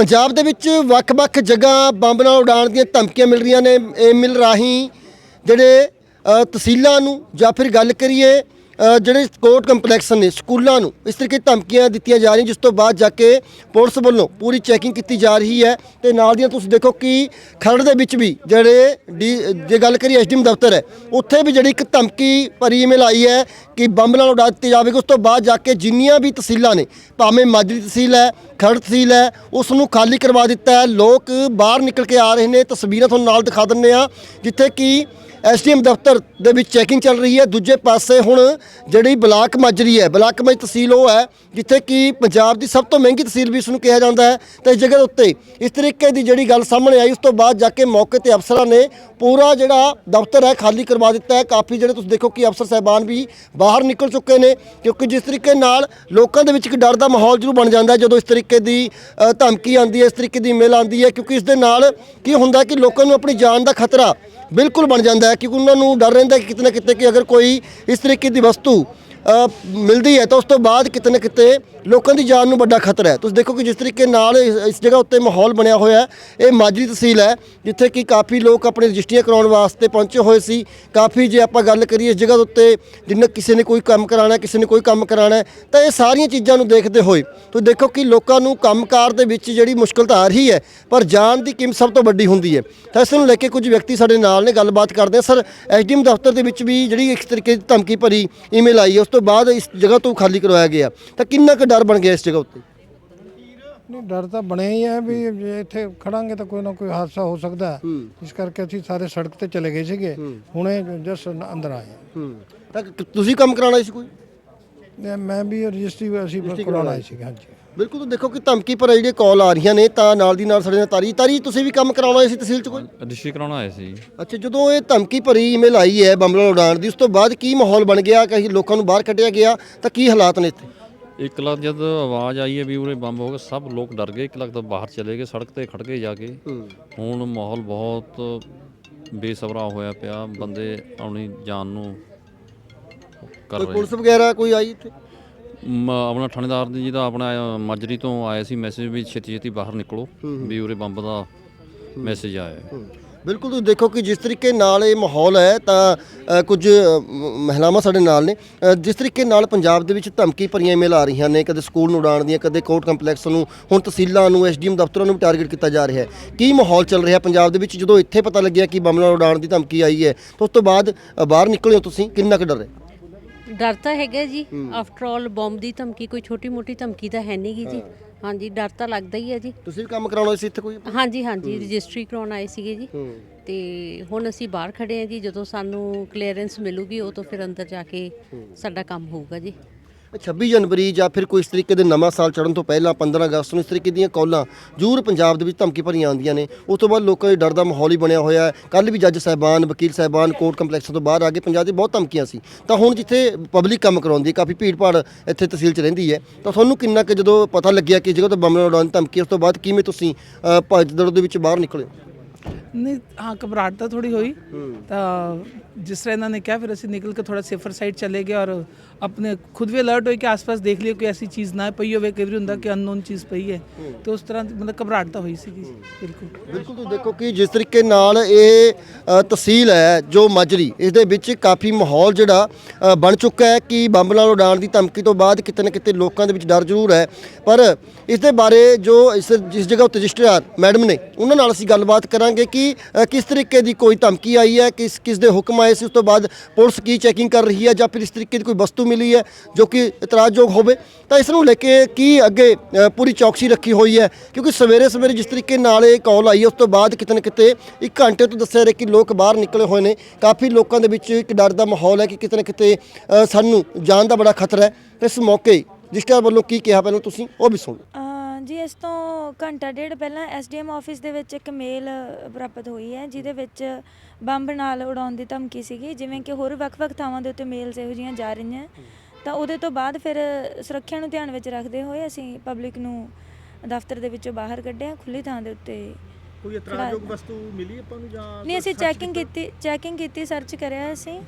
ਪੰਜਾਬ ਦੇ ਵਿੱਚ ਵੱਖ-ਵੱਖ ਜਗ੍ਹਾ ਬੰਬ ਨਾਲ ਉਡਾਣ ਦੀਆਂ ਧਮਕੀਆਂ ਮਿਲ ਰਹੀਆਂ ਨੇ, ਇਹ ਮਿਲ ਰਾਹੀਂ ਜਿਹੜੇ ਤਹਿਸੀਲਾਂ ਨੂੰ ਜਾਂ ਫਿਰ ਗੱਲ ਕਰੀਏ ਜਿਹੜੇ ਕੋਰਟ ਕੰਪਲੈਕਸ ਨੇ, ਸਕੂਲਾਂ ਨੂੰ ਇਸ ਤਰੀਕੇ ਧਮਕੀਆਂ ਦਿੱਤੀਆਂ ਜਾ ਰਹੀਆਂ, ਜਿਸ ਤੋਂ ਬਾਅਦ ਜਾ ਕੇ ਪੁਲਿਸ ਵੱਲੋਂ ਪੂਰੀ ਚੈਕਿੰਗ ਕੀਤੀ ਜਾ ਰਹੀ ਹੈ। ਤੇ ਨਾਲ ਦੀਆਂ ਤੁਸੀਂ ਦੇਖੋ ਕਿ ਖਰੜ ਦੇ ਵਿੱਚ ਵੀ ਜਿਹੜੇ ਡੀ- ਜੇ ਗੱਲ ਕਰੀਏ ਐਸਡੀਐਮ ਦਫ਼ਤਰ ਹੈ, ਉੱਥੇ ਵੀ ਜਿਹੜੀ ਇੱਕ ਧਮਕੀ ਭਰੀ ਈਮੇਲ ਆਈ ਹੈ ਕਿ ਬੰਬ ਨਾਲ ਉਡਾ ਦਿੱਤੀ ਜਾਵੇਗੀ। ਉਸ ਤੋਂ ਬਾਅਦ ਜਾ ਕੇ ਜਿੰਨੀਆਂ ਵੀ ਤਹਿਸੀਲਾਂ ਨੇ, ਭਾਵੇਂ ਮਾਜਰੀ ਤਹਿਸੀਲ ਹੈ, ਖਰੜ ਤਹਿਸੀਲ ਹੈ, ਉਸ ਨੂੰ ਖਾਲੀ ਕਰਵਾ ਦਿੱਤਾ ਹੈ। ਲੋਕ ਬਾਹਰ ਨਿਕਲ ਕੇ ਆ ਰਹੇ ਨੇ, ਤਸਵੀਰਾਂ ਤੁਹਾਨੂੰ ਨਾਲ ਦਿਖਾ ਦਿੰਨੇ ਆ ਜਿੱਥੇ ਕਿ ਐਸਡੀਐਮ ਦਫ਼ਤਰ ਦੇ ਵਿੱਚ ਚੈਕਿੰਗ ਚੱਲ ਰਹੀ ਹੈ। ਦੂਜੇ ਪਾਸੇ ਹੁਣ ਜਿਹੜੀ ਬਲਾਕ ਮਾਜਰੀ ਹੈ, ਬਲਾਕ ਮਾਜਰੀ ਤਹਿਸੀਲ ਉਹ ਹੈ, ਜਿੱਥੇ ਕਿ ਪੰਜਾਬ ਦੀ ਸਭ ਤੋਂ ਮਹਿੰਗੀ ਤਹਿਸੀਲ ਵੀ ਇਸ ਨੂੰ ਕਿਹਾ ਜਾਂਦਾ ਹੈ। ਤੇ ਇਸ ਜਗ੍ਹਾ ਦੇ ਉੱਤੇ ਇਸ ਤਰੀਕੇ ਦੀ ਜਿਹੜੀ ਗੱਲ ਸਾਹਮਣੇ ਆਈ, ਉਸ ਤੋਂ ਬਾਅਦ ਜਾ ਕੇ ਮੌਕੇ ਤੇ ਅਫਸਰਾਂ ਨੇ ਪੂਰਾ ਜਿਹੜਾ ਦਫ਼ਤਰ ਹੈ ਖਾਲੀ ਕਰਵਾ ਦਿੱਤਾ ਹੈ। ਕਾਫੀ ਜਿਹੜੇ ਤੁਸੀਂ ਦੇਖੋ ਕਿ ਅਫਸਰ ਸਹਿਬਾਨ ਵੀ ਬਾਹਰ ਨਿਕਲ ਚੁੱਕੇ ਨੇ, ਕਿਉਂਕਿ ਜਿਸ ਤਰੀਕੇ ਨਾਲ ਲੋਕਾਂ ਦੇ ਵਿੱਚ ਇੱਕ ਡਰ ਦਾ ਮਾਹੌਲ ਜ਼ਰੂਰ ਬਣ ਜਾਂਦਾ ਜਦੋਂ ਇਸ ਤਰੀਕੇ ਦੀ ਧਮਕੀ ਆਉਂਦੀ ਹੈ, ਇਸ ਤਰੀਕੇ ਦੀ ਮੇਲ ਆਉਂਦੀ ਹੈ। ਕਿਉਂਕਿ ਇਸ ਦੇ ਨਾਲ ਕੀ ਹੁੰਦਾ ਕਿ ਲੋਕਾਂ ਨੂੰ ਆਪਣੀ ਜਾਨ ਦਾ ਖਤਰਾ ਬਿਲਕੁਲ ਬਣ ਜਾਂਦਾ ਹੈ ਕਿਉਂਕਿ ਉਹਨਾਂ ਨੂੰ ਡਰ ਰਹਿੰਦਾ ਕਿ ਕਿਤੇ ਨਾ ਕਿਤੇ ਕਿ ਅਗਰ ਕੋਈ ਇਸ ਤਰੀਕੇ ਦੀ ਵਸਤੂ ਮਿਲਦੀ ਹੈ ਤਾਂ ਉਸ ਤੋਂ ਬਾਅਦ ਕਿਤੇ ਨਾ ਕਿਤੇ ਲੋਕਾਂ ਦੀ ਜਾਨ ਨੂੰ ਵੱਡਾ ਖਤਰਾ ਹੈ। ਤੁਸੀਂ ਦੇਖੋ ਕਿ ਜਿਸ ਤਰੀਕੇ ਨਾਲ ਇਸ ਇਸ ਜਗ੍ਹਾ ਉੱਤੇ ਮਾਹੌਲ ਬਣਿਆ ਹੋਇਆ ਹੈ, ਇਹ ਮਾਜਰੀ ਤਹਿਸੀਲ ਹੈ, ਜਿੱਥੇ ਕਿ ਕਾਫੀ ਲੋਕ ਆਪਣੇ ਰਜਿਸਟਰੀਆਂ ਕਰਾਉਣ ਵਾਸਤੇ ਪਹੁੰਚੇ ਹੋਏ ਸੀ। ਕਾਫੀ ਜੇ ਆਪਾਂ ਗੱਲ ਕਰੀਏ ਇਸ ਜਗ੍ਹਾ ਦੇ ਉੱਤੇ, ਜਿੰਨਾ ਕਿਸੇ ਨੇ ਕੋਈ ਕੰਮ ਕਰਾਉਣਾ, ਕਿਸੇ ਨੇ ਕੋਈ ਕੰਮ ਕਰਾਉਣਾ ਤਾਂ ਇਹ ਸਾਰੀਆਂ ਚੀਜ਼ਾਂ ਨੂੰ ਦੇਖਦੇ ਹੋਏ ਤੁਸੀਂ ਦੇਖੋ ਕਿ ਲੋਕਾਂ ਨੂੰ ਕੰਮਕਾਰ ਦੇ ਵਿੱਚ ਜਿਹੜੀ ਮੁਸ਼ਕਲ ਤਾਂ ਆ ਰਹੀ ਹੈ, ਪਰ ਜਾਨ ਦੀ ਕੀਮਤ ਸਭ ਤੋਂ ਵੱਡੀ ਹੁੰਦੀ ਹੈ। ਤਾਂ ਇਸ ਨੂੰ ਲੈ ਕੇ ਕੁਝ ਵਿਅਕਤੀ ਸਾਡੇ ਨਾਲ ਨੇ, ਗੱਲਬਾਤ ਕਰਦੇ ਆ ਸਰ, ਐਸਡੀਐਮ ਦਫ਼ਤਰ ਦੇ ਵਿੱਚ ਵੀ ਜਿਹੜੀ ਇਸ ਤਰੀਕੇ ਦੀ ਧਮਕੀ ਭਰੀ ਈਮੇਲ ਆਈ ਹੈ, ਉਸ ਤੋਂ ਬਾਅਦ ਇਸ ਜਗ੍ਹਾ ਤੋਂ ਖਾਲੀ ਕਰਵਾਇਆ ਗਿਆ। ਤਾਂ ਕਿੰਨਾ ਕੁ ਡਰ ਬਣ ਗਿਆ ਇਸ ਜਗ੍ਹਾ ਉੱਤੇ? ਨਹੀਂ ਡਰ ਤਾਂ ਬਣਿਆ ਹੀ ਹੈ ਵੀ ਜੇ ਇੱਥੇ ਖੜਾਂਗੇ ਤਾਂ ਕੋਈ ਨਾ ਕੋਈ ਹਾਦਸਾ ਹੋ ਸਕਦਾ ਹੈ। ਇਸ ਕਰਕੇ ਅਸੀਂ ਸਾਰੇ ਸੜਕ ਤੇ ਚਲੇ ਗਏ ਸੀਗੇ। ਹੁਣੇ ਜਸ ਅੰਦਰ ਆਏ ਹੂੰ। ਤਾਂ ਕ- ਤੁਸੀਂ ਕੰਮ ਕਰਾਉਣਾ ਸੀ ਕੋਈ? ਤੇ ਮੈਂ ਵੀ ਰਜਿਸਟਰੀ ਅਸੀਂ ਕਰਾਉਣਾ ਆਏ ਸੀਗੇ ਹਾਂਜੀ। ਬਿਲਕੁਲ ਤੁਸੀਂ ਦੇਖੋ ਕਿ ਧਮਕੀ ਪਰ ਜਿਹੜੇ ਕਾਲ ਆ ਰਹੀਆਂ ਨੇ ਤਾਂ ਨਾਲ ਦੀ ਨਾਲ ਸਾਡੇ ਨਾਲ ਤਾਰੀ ਤਾਰੀ ਤੁਸੀਂ ਵੀ ਕੰਮ ਕਰਾਉਣਾ ਸੀ ਤਹਿਸੀਲ 'ਚ ਕੋਈ? ਰਜਿਸਟਰੀ ਕਰਾਉਣ ਆਏ ਸੀ। ਅੱਛਾ ਜਦੋਂ ਇਹ ਧਮਕੀ ਭਰੀ ਈਮੇਲ ਆਈ ਹੈ ਬੰਬਲਾ ਉਡਾਣ ਦੀ ਉਸ ਤੋਂ ਬਾਅਦ ਕੀ ਮਾਹੌਲ ਬਣ ਗਿਆ ਕਿ ਲੋਕਾਂ ਨੂੰ ਬਾਹਰ ਕੱਢਿਆ ਗਿਆ ਤਾਂ ਕੀ ਹਾਲਾਤ ਨੇ ਇੱਥੇ? ਇੱਕ ਲੱਖ ਜਦ ਆਵਾਜ਼ ਆਈ ਹੈ ਵੀ ਉਰੇ ਬੰਬ ਹੋ ਗਿਆ ਸਭ ਲੋਕ ਡਰ ਗਏ। ਇੱਕ ਲੱਖ ਤਾਂ ਬਾਹਰ ਚਲੇ ਗਏ ਸੜਕ ਤੇ ਖੜ ਗਏ ਜਾ ਕੇ। ਹੁਣ ਮਾਹੌਲ ਬਹੁਤ ਬੇਸਬਰਾ ਹੋਇਆ ਪਿਆ ਬੰਦੇ ਆਪਣੀ ਜਾਨ ਨੂੰ ਕਰ ਕੋਈ ਰਹੇ ਪੁਲਿਸ ਵਗੈਰਾ ਕੋਈ ਆਈ ਇੱਥੇ? ਮ- ਆਪਣਾ ਥਾਣੇਦਾਰ ਦੀ ਜਿਹਦਾ ਆਪਣਾ ਮਾਜਰੀ ਤੋਂ ਆਇਆ ਸੀ ਮੈਸੇਜ ਵੀ ਛੇਤੀ ਛੇਤੀ ਬਾਹਰ ਨਿਕਲੋ ਵੀ ਉਰੇ ਬੰਬ ਦਾ ਮੈਸੇਜ ਆਇਆ ਹੈ। ਬਿਲਕੁਲ ਤੁਸੀਂ ਦੇਖੋ ਕਿ ਜਿਸ ਤਰੀਕੇ ਨਾਲ ਇਹ ਮਾਹੌਲ ਹੈ ਤਾਂ ਅ, ਕੁਝ ਅ, ਮ- ਮਹਿਲਾਵਾਂ ਸਾਡੇ ਨਾਲ ਨੇ। ਅ, ਜਿਸ ਤਰੀਕੇ ਨਾਲ ਪੰਜਾਬ ਦੇ ਵਿੱਚ ਧਮਕੀ ਭਰੀਆਂ ਈਮੇਲ ਆ ਰਹੀਆਂ ਨੇ ਕਦੇ ਸਕੂਲ ਨੂੰ ਉਡਾਣ ਦੀਆਂ ਕਦੇ ਕੋਰਟ ਕੰਪਲੈਕਸ ਨੂੰ ਹੁਣ ਤਹਿਸੀਲਾਂ ਨੂੰ ਐਸਡੀਐਮ ਦਫ਼ਤਰਾਂ ਨੂੰ ਵੀ ਟਾਰਗੇਟ ਕੀਤਾ ਜਾ ਰਿਹਾ ਹੈ। ਕੀ ਮਾਹੌਲ ਚੱਲ ਰਿਹਾ ਪੰਜਾਬ ਦੇ ਵਿੱਚ ਜਦੋਂ ਇੱਥੇ ਪਤਾ ਲੱਗਿਆ ਕਿ ਬੰਬ ਨਾਲ ਉਡਾਣ ਦੀ ਧਮਕੀ ਆਈ ਹੈ ਤਾਂ ਉਸ ਤੋਂ ਬਾਅਦ ਅ, ਬਾਹਰ ਨਿਕਲੇ ਹੋ ਤੁਸੀਂ? ਕਿੰਨਾ ਕੁ ਡਰ ਹੈ? ਡਰ ਤਾਂ ਹੈਗਾ ਜੀ। ਆਫਟਰ ਆਲ ਬੰਬ ਦੀ ਧਮਕੀ ਕੋਈ ਛੋਟੀ ਮੋਟੀ ਧਮਕੀ ਤਾਂ ਹੈ ਨਹੀਂਗੀ ਜੀ। ਹਾਂਜੀ ਡਰ ਤਾਂ ਲੱਗਦਾ ਹੀ ਹੈ ਜੀ। ਤੁਸੀਂ ਵੀ ਕੰਮ ਕਰਾਉਣਾ ਸੀ ਇੱਥੇ ਕੋਈ? ਹਾਂਜੀ ਹਾਂਜੀ ਰਜਿਸਟਰੀ ਕਰਾਉਣ ਆਏ ਸੀਗੇ ਜੀ। ਤੇ ਹੁਣ ਅਸੀਂ ਬਾਹਰ ਖੜੇ ਹਾਂ ਜੀ ਜਦੋਂ ਸਾਨੂੰ ਕਲੀਅਰੈਂਸ ਮਿਲੂਗੀ ਉਹ ਤੋਂ ਫਿਰ ਅੰਦਰ ਜਾ ਕੇ ਸਾਡਾ ਕੰਮ ਹੋਊਗਾ ਜੀ। 26 ਜਨਵਰੀ ਜਾਂ ਫਿਰ ਕੋਈ ਇਸ ਤਰੀਕੇ ਦੇ ਨਵਾਂ ਸਾਲ ਚੜ੍ਹਨ ਤੋਂ ਪਹਿਲਾਂ 15 ਅਗਸਤ ਨੂੰ ਇਸ ਤਰੀਕੇ ਦੀਆਂ ਕਾਲਾਂ ਜ਼ਰੂਰ ਪੰਜਾਬ ਦੇ ਵਿੱਚ ਧਮਕੀ ਭਰੀਆਂ ਆਉਂਦੀਆਂ ਨੇ। ਉਸ ਤੋਂ ਬਾਅਦ ਲੋਕਾਂ ਦੇ ਡਰ ਦਾ ਮਾਹੌਲ ਹੀ ਬਣਿਆ ਹੋਇਆ ਹੈ। ਕੱਲ ਵੀ ਜੱਜ ਸਾਹਿਬਾਨ ਵਕੀਲ ਸਾਹਿਬਾਨ ਕੋਰਟ ਕੰਪਲੈਕਸ ਤੋਂ ਬਾਹਰ ਆ ਕੇ ਪੰਜਾਬ ਦੀ ਬਹੁਤ ਧਮਕੀਆਂ ਸੀ। ਤਾਂ ਹੁਣ ਜਿੱਥੇ ਪਬਲਿਕ ਕੰਮ ਕਰਾਉਂਦੀ ਹੈ ਕਾਫੀ ਭੀੜ ਭਾੜ ਇੱਥੇ ਤਹਿਸੀਲ 'ਚ ਰਹਿੰਦੀ ਹੈ। ਤਾਂ ਤੁਹਾਨੂੰ ਕਿੰਨਾ ਕਿ ਜਦੋਂ ਪਤਾ ਲੱਗਿਆ ਕਿ ਜਗ੍ਹਾ ਤੋਂ ਬੰਬ ਨਾਲ ਉਡਾਉਣ ਦੀ ਧਮਕੀ ਉਸ ਤੋਂ ਬਾਅਦ ਕਿਵੇਂ ਤੁਸੀਂ ਅ, ਭੱਜ ਦੌੜ ਦੇ ਵਿੱਚ ਬਾਹਰ ਨਿਕਲੇ ਨਹੀਂ ਹਾਂ ਘਬਰਾਹਟ ਤਾਂ ਥੋੜੀ ਹੋਈ। ਤਾਂ ਜਿਸ ਤਰ੍ਹਾਂ ਇਹਨਾਂ ਨੇ ਕਿਹਾ ਫਿਰ ਅਸੀਂ ਨਿਕਲ ਕੇ ਥੋੜਾ ਸੇਫਰ ਸਾਈਡ ਚਲੇ ਗਏ ਔਰ ਆਪਣੇ ਖੁਦ ਵੀ ਅਲਰਟ ਹੋਏ ਕਿ ਆਸ-ਪਾਸ ਦੇਖ ਲਿਓ ਕੋਈ ਐਸੀ ਚੀਜ਼ ਨਾ ਪਈ ਹੋਵੇ ਕਈ ਵਾਰੀ ਹੁੰਦਾ ਕਿ ਅਨਨੋਨ ਚੀਜ਼ ਪਈ ਹੈ। ਤੇ ਉਸ ਤਰ੍ਹਾਂ ਮਤਲਬ ਘਬਰਾਹਟ ਤਾਂ ਹੋਈ ਸੀਗੀ। ਬਿਲਕੁਲ। ਬਿਲਕੁਲ ਤੁਸੀਂ ਦੇਖੋ ਕਿ ਜਿਸ ਤਰੀਕੇ ਨਾਲ ਇਹ ਤਹਿਸੀਲ ਹੈ ਜੋ ਮਾਜਰੀ ਇਸ ਦੇ ਵਿੱਚ ਕਾਫੀ ਮਾਹੌਲ ਜਿਹੜਾ ਬਣ ਚੁੱਕਾ ਹੈ ਕਿ ਬੰਬ ਨਾਲ ਉਡਾਣ ਦੀ ਧਮਕੀ ਤੋਂ ਬਾਅਦ ਕਿਤੇ ਨਾ ਕਿਤੇ ਲੋਕਾਂ ਦੇ ਵਿੱਚ ਡਰ ਜ਼ਰੂਰ ਹੈ। ਪਰ ਇਸ ਦੇ ਬਾਰੇ ਜੋ ਇਸ ਜਿਸ ਜਗ੍ਹਾ ਉੱਤੇ ਰਜਿਸਟਰਾਰ ਮੈਡਮ ਨੇ ਉਹਨਾਂ ਨਾਲ ਅਸੀਂ ਗੱਲਬਾਤ ਕਰਾਂਗੇ ਕਿ ਕਿ ਕਿਸ ਤਰੀਕੇ ਦੀ ਕੋਈ ਧਮਕੀ ਆਈ ਹੈ, ਕਿਸ ਕਿਸ ਦੇ ਹੁਕਮ ਆਏ ਸੀ, ਉਸ ਤੋਂ ਬਾਅਦ ਪੁਲਿਸ ਕੀ ਚੈਕਿੰਗ ਕਰ ਰਹੀ ਹੈ ਜਾਂ ਫਿਰ ਇਸ ਤਰੀਕੇ ਦੀ ਕੋਈ ਵਸਤੂ ਮਿਲੀ ਹੈ ਜੋ ਕਿ ਇਤਰਾਜ਼ਯੋਗ ਹੋਵੇ? ਤਾਂ ਇਸ ਨੂੰ ਲੈ ਕੇ ਕੀ ਅੱਗੇ ਪੂਰੀ ਚੌਕਸੀ ਰੱਖੀ ਹੋਈ ਹੈ? ਕਿਉਂਕਿ ਸਵੇਰੇ ਸਵੇਰੇ ਜਿਸ ਤਰੀਕੇ ਨਾਲ ਇਹ ਕਾਲ ਆਈ ਹੈ ਉਸ ਤੋਂ ਬਾਅਦ ਕਿਤੇ ਨਾ ਕਿਤੇ ਇੱਕ ਘੰਟੇ ਤੋਂ ਦੱਸਿਆ ਰਿਹਾ ਕਿ ਲੋਕ ਬਾਹਰ ਨਿਕਲੇ ਹੋਏ ਨੇ। ਕਾਫੀ ਲੋਕਾਂ ਦੇ ਵਿੱਚ ਇੱਕ ਡਰ ਦਾ ਮਾਹੌਲ ਹੈ ਕਿ ਕਿਤੇ ਨਾ ਕਿਤੇ ਸਾਨੂੰ ਜਾਨ ਦਾ ਬੜਾ ਖਤਰਾ ਹੈ। ਇਸ ਮੌਕੇ ਜਿਸਟਰ ਵੱਲੋਂ ਕੀ ਕਿਹਾ ਪਹਿਲਾਂ ਤੁਸੀਂ, ਉਹ ਵੀ ਸੁਣੋ ਅਹ ਜੀ ਇਸ ਤੋਂ ਘੰਟਾ ਡੇਢ ਪਹਿਲਾਂ ਐਸਡੀਐਮ ਆਫਿਸ ਦੇ ਵਿੱਚ ਇੱਕ ਮੇਲ ਪ੍ਰਾਪਤ ਹੋਈ ਹੈ, ਜਿਹਦੇ ਵਿੱਚ ਬੰਬ ਨਾਲ ਉਡਾਉਣ ਦੀ ਧਮਕੀ ਸੀਗੀ, ਜਿਵੇਂ ਕਿ ਹੋਰ ਵੱਖ-ਵੱਖ ਥਾਵਾਂ ਦੇ ਉੱਤੇ ਮੇਲਸ ਇਹੋ ਜਿਹੀਆਂ ਜਾ ਰਹੀਆਂ। ਤਾਂ ਉਹਦੇ ਤੋਂ ਬਾਅਦ ਫਿਰ ਸੁਰੱਖਿਆ ਨੂੰ ਧਿਆਨ ਵਿੱਚ ਰੱਖਦੇ ਹੋਏ ਅਸੀਂ ਪਬਲਿਕ ਨੂੰ ਦਫ਼ਤਰ ਦੇ ਵਿੱਚੋਂ ਬਾਹਰ ਕੱਢਿਆ ਖੁੱਲੀ ਥਾਂ ਦੇ ਉੱਤੇ ਕੋਈ ਇਤਰਾਜ਼ਯੋਗ ਵਸਤੂ ਮਿਲੀ ਆਪਾਂ ਨੂੰ ਜਾਂ ਨਹੀਂ ਅਸੀਂ ਚੈਕਿੰਗ ਕੀਤੀ? ਚੈਕਿੰਗ ਕੀਤੀ ਸਰਚ ਕਰਿਆ ਅਸੀਂ।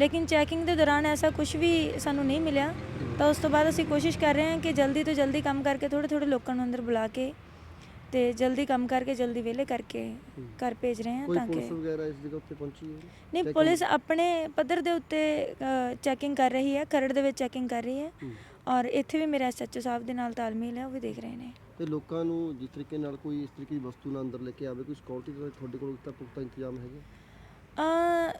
ਲੇਕਿਨ ਚੈਕਿੰਗ ਦੇ ਦੌਰਾਨ ਐਸਾ ਕੁਝ ਵੀ ਸਾਨੂੰ ਨਹੀਂ ਮਿਲਿਆ। ਤਾਂ ਉਸ ਤੋਂ ਬਾਅਦ ਅਸੀਂ ਕੋਸ਼ਿਸ਼ ਕਰ ਰਹੇ ਹਾਂ ਕਿ ਜਲਦੀ ਤੋਂ ਜਲਦੀ ਕੰਮ ਕਰਕੇ ਥੋੜੇ ਥੋੜੇ ਲੋਕਾਂ ਨੂੰ ਅੰਦਰ ਬੁਲਾ ਕੇ ਤੇ ਜਲਦੀ ਕੰਮ ਕਰਕੇ ਜਲਦੀ ਵਿਹਲੇ ਕਰਕੇ ਘਰ ਭੇਜ ਰਹੇ ਹਾਂ ਤਾਂ ਪੁਲਿਸ ਕਿ ਵਗੈਰਾ ਇਸ ਜਗ੍ਹਾ ਉੱਤੇ ਪਹੁੰਚੀ ਹੈ ਨਹੀਂ ਪੁਲਿਸ ਆਪਣੇ ਪੱਧਰ ਦੇ ਉੱਤੇ ਚੈਕਿੰਗ ਕਰ ਰਹੀ ਹੈ ਖਰੜ ਦੇ ਵਿੱਚ ਚੈਕਿੰਗ ਕਰ ਰਹੀ ਹੈ। ਹੂੰ। ਔਰ ਇੱਥੇ ਵੀ ਮੇਰੇ ਐਸਐਚਓ ਸਾਹਿਬ ਦੇ ਨਾਲ ਤਾਲਮੇਲ ਹੈ ਉਹ ਵੀ ਦੇਖ ਰਹੇ ਨੇ। ਤੇ ਲੋਕਾਂ ਨੂੰ ਜਿਸ ਤਰੀਕੇ ਨਾਲ ਕੋਈ ਇਸ ਤਰੀਕੇ ਦੀ ਵਸਤੂ ਨਾ ਅੰਦਰ ਲੈ ਕੇ ਆਵੇ ਕੋਈ ਸਿਕਿਉਰਿਟੀ ਦਾ ਤੁਹਾਡੇ ਕੋਲ ਤਾਂ ਪੁਖਤਾ ਇੰਤਜ਼ਾਮ ਹੈਗੇ? ਅ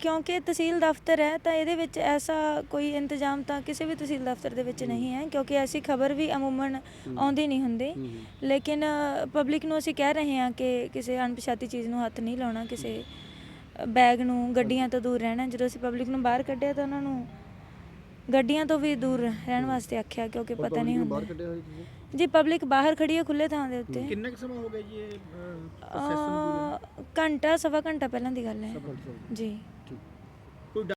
ਕਿਉਂਕਿ ਤਹਿਸੀਲ ਦਫ਼ਤਰ ਹੈ ਤਾਂ ਇਹਦੇ ਵਿੱਚ ਐਸਾ ਕੋਈ ਇੰਤਜ਼ਾਮ ਤਾਂ ਕਿਸੇ ਵੀ ਤਹਿਸੀਲ ਦਫ਼ਤਰ ਦੇ ਵਿੱਚ ਨਹੀਂ ਹੈ ਕਿਉਂਕਿ ਐਸੀ ਖਬਰ ਵੀ ਅਮੂਮਨ ਆਉਂਦੀ ਨਹੀਂ ਹੁੰਦੀ। ਲੇਕਿਨ ਪਬਲਿਕ ਨੂੰ ਅਸੀਂ ਕਹਿ ਰਹੇ ਹਾਂ ਕਿ ਕਿਸੇ ਅਣਪਛਾਤੀ ਚੀਜ਼ ਨੂੰ ਹੱਥ ਨਹੀਂ ਲਾਉਣਾ ਕਿਸੇ ਬੈਗ ਨੂੰ ਗੱਡੀਆਂ ਤੋਂ ਦੂਰ ਰਹਿਣਾ। ਜਦੋਂ ਅਸੀਂ ਪਬਲਿਕ ਨੂੰ ਬਾਹਰ ਕੱਢਿਆ ਤਾਂ ਉਹਨਾਂ ਨੂੰ ਗੱਡੀਆਂ ਤੋਂ ਵੀ ਦੂਰ ਰਹਿਣ ਵਾਸਤੇ ਆਖਿਆ ਕਿਉਂਕਿ ਪਤਾ ਨਹੀਂ ਬਾਹਰ ਹੁੰਦਾ। ਕੱਢਿਆ ਹੋਇਆ ਤੁਸੀਂ ਜੀ? ਪਬਲਿਕ ਬਾਹਰ ਖੜੀ ਹੈ ਖੁੱਲੇ ਥਾਂ ਦੇ ਉੱਤੇ। ਕਿੰਨਾ ਕੁ ਸਮਾਂ ਹੋ ਗਿਆ ਜੀ ਇਹ ਪ੍ਰੋਸੈਸ ਨੂੰ ਅ, ਘੰਟਾ ਸਵਾ ਘੰਟਾ ਪਹਿਲਾਂ ਦੀ ਗੱਲ ਹੈ। ਜੀ।